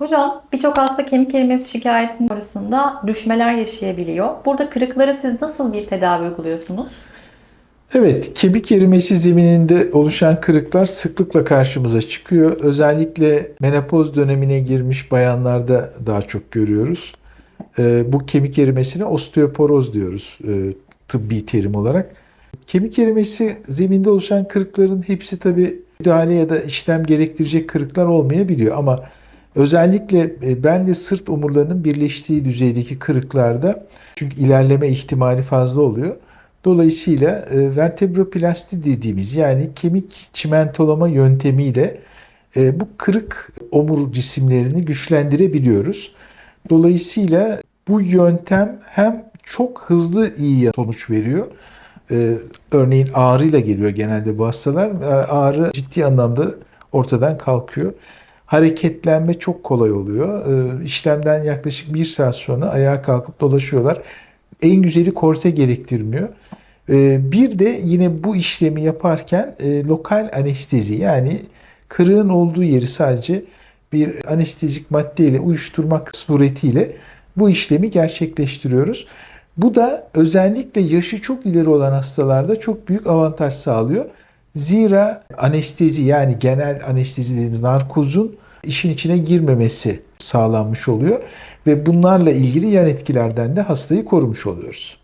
Hocam birçok hasta kemik erimesi şikayetinin arasında düşmeler yaşayabiliyor. Burada kırıklara siz nasıl bir tedavi uyguluyorsunuz? Evet, kemik erimesi zemininde oluşan kırıklar sıklıkla karşımıza çıkıyor. Özellikle menopoz dönemine girmiş bayanlarda daha çok görüyoruz. Ee, bu kemik erimesine osteoporoz diyoruz e, tıbbi terim olarak. Kemik erimesi zeminde oluşan kırıkların hepsi tabi müdahale ya da işlem gerektirecek kırıklar olmayabiliyor ama özellikle e, bel ve sırt omurlarının birleştiği düzeydeki kırıklarda çünkü ilerleme ihtimali fazla oluyor. Dolayısıyla e, vertebroplasti dediğimiz yani kemik çimentolama yöntemiyle e, bu kırık omur cisimlerini güçlendirebiliyoruz. Dolayısıyla bu yöntem hem çok hızlı iyi sonuç veriyor. Örneğin ağrıyla geliyor genelde bu hastalar. Ağrı ciddi anlamda ortadan kalkıyor. Hareketlenme çok kolay oluyor. E, işlemden yaklaşık bir saat sonra ayağa kalkıp dolaşıyorlar. En güzeli korse gerektirmiyor. E, bir de yine bu işlemi yaparken e, lokal anestezi yani kırığın olduğu yeri sadece bir anestezik maddeyle uyuşturmak suretiyle bu işlemi gerçekleştiriyoruz. Bu da özellikle yaşı çok ileri olan hastalarda çok büyük avantaj sağlıyor. Zira anestezi yani genel anestezi dediğimiz narkozun işin içine girmemesi sağlanmış oluyor ve bunlarla ilgili yan etkilerden de hastayı korumuş oluyoruz.